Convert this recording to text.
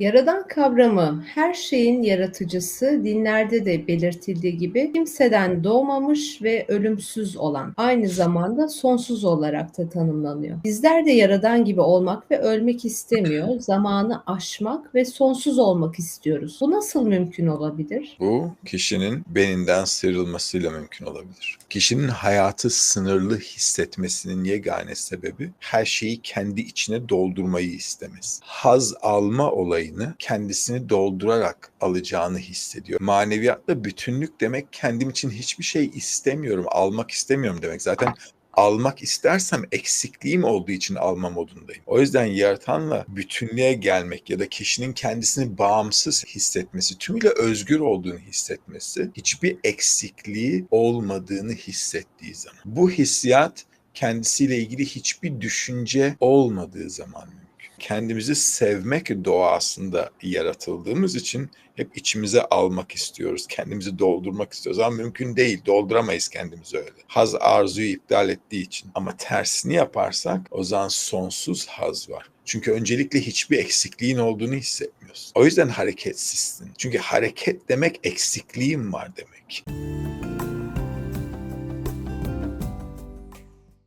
Yaradan kavramı, her şeyin yaratıcısı, dinlerde de belirtildiği gibi kimseden doğmamış ve ölümsüz olan, aynı zamanda sonsuz olarak da tanımlanıyor. Bizler de Yaradan gibi olmak ve ölmek istemiyor, zamanı aşmak ve sonsuz olmak istiyoruz. Bu nasıl mümkün olabilir? Bu kişinin beninden sıyrılmasıyla mümkün olabilir. Kişinin hayatı sınırlı hissetmesinin yegane sebebi her şeyi kendi içine doldurmayı istemesi. Haz alma olayını kendisini doldurarak alacağını hissediyor. Maneviyatla bütünlük demek kendim için hiçbir şey istemiyorum, almak istemiyorum demek. Zaten almak istersem eksikliğim olduğu için alma modundayım. O yüzden yaratanla bütünlüğe gelmek ya da kişinin kendisini bağımsız hissetmesi, tümüyle özgür olduğunu hissetmesi, hiçbir eksikliği olmadığını hissettiği zaman. Bu hissiyat kendisiyle ilgili hiçbir düşünce olmadığı zaman. Kendimizi sevmek doğasında yaratıldığımız için hep içimize almak istiyoruz. Kendimizi doldurmak istiyoruz ama mümkün değil. Dolduramayız kendimizi öyle. Haz arzuyu iptal ettiği için. Ama tersini yaparsak o zaman sonsuz haz var. Çünkü öncelikle hiçbir eksikliğin olduğunu hissetmiyorsun. O yüzden hareketsizsin. Çünkü hareket demek eksikliğim var demek.